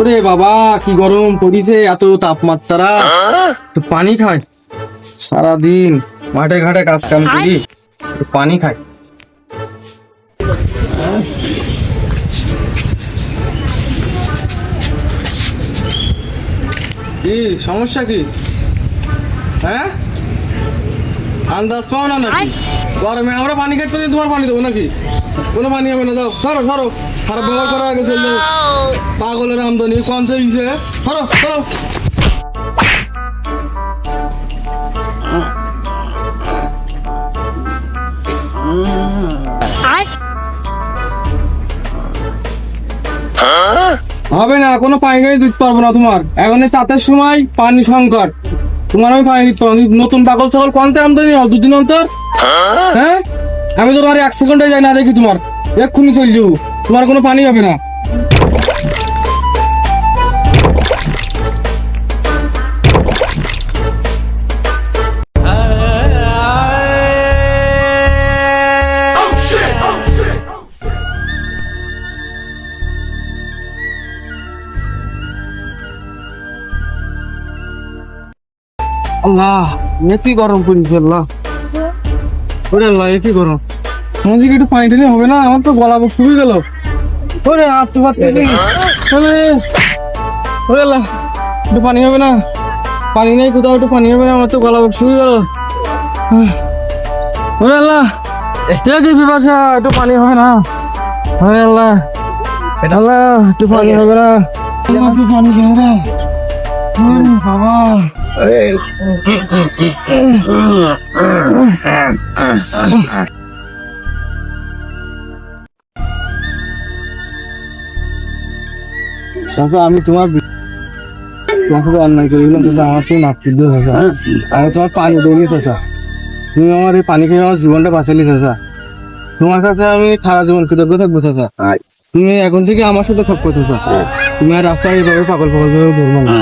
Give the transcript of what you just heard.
ওরে বাবা, কি গরম পড়িছে, এত তাপমাত্রা। তো পানি খায়। সারাদিন মাঠে ঘাটে কাজ কাম করি পানি খায়। কি, সমস্যা কি? হ্যাঁ? আন্দাজ পাও না নাকি? গরমে আমরা পানি পারি তোমার পানি দেবো নাকি? কোনো পানি হবে না যাও সরো সরো। খারাপ ব্যবহার করা আগে পাগলের আমদানি কম থেকে সরো। সরো হবে না কোনো পানি দিতে পারব না তোমার। এখন তাঁতের সময় পানি সংকট। তোমার আমি পানি দিতে। নতুন পাগল ছাগল কোনতে আমদানি হয় দুদিন অন্তর? হ্যাঁ? আমি তো তোমার এক সেকেন্ডে যাই না দেখি তোমার। এক্ষুনি চল যাব। তোমার কোনো পানি হবে না। আল্লাহ এ কি গরম পড়েছে আল্লাহ। ওরে আল্লাহ এ কি গরম কি একটু পানি হবে না? আমার তো গলা বসে হয়ে গেল। ওরে হাত তো পারতেছি ওরে ওরে আল্লাহ একটু পানি হবে না? পানি নেই কোথাও একটু পানি হবে না? আমার তো গলা বসে হয়ে গেল। ওরে আল্লাহ এ কি বিপাশা একটু পানি হবে না? ওরে আল্লাহ আল্লাহ একটু পানি হবে না? একটু পানি খেয়ে না। বাবা। চাচা আমি তোমার তোমার সাথে অন্যায় করে চাচা আমার তো নাপতি দিও চাচা। আমি তোমার পানি দেয়নি চাচা। তুমি আমার এই পানি খেয়ে আমার জীবনটা বাঁচালি চাচা। তোমার কাছে আমি সারা জীবন কৃতজ্ঞ থাকব চাচা। তুমি এখন থেকে আমার সাথে থাকব চাচা। তুমি আর রাস্তায় এইভাবে পাগল পাগল ঘুরবো না।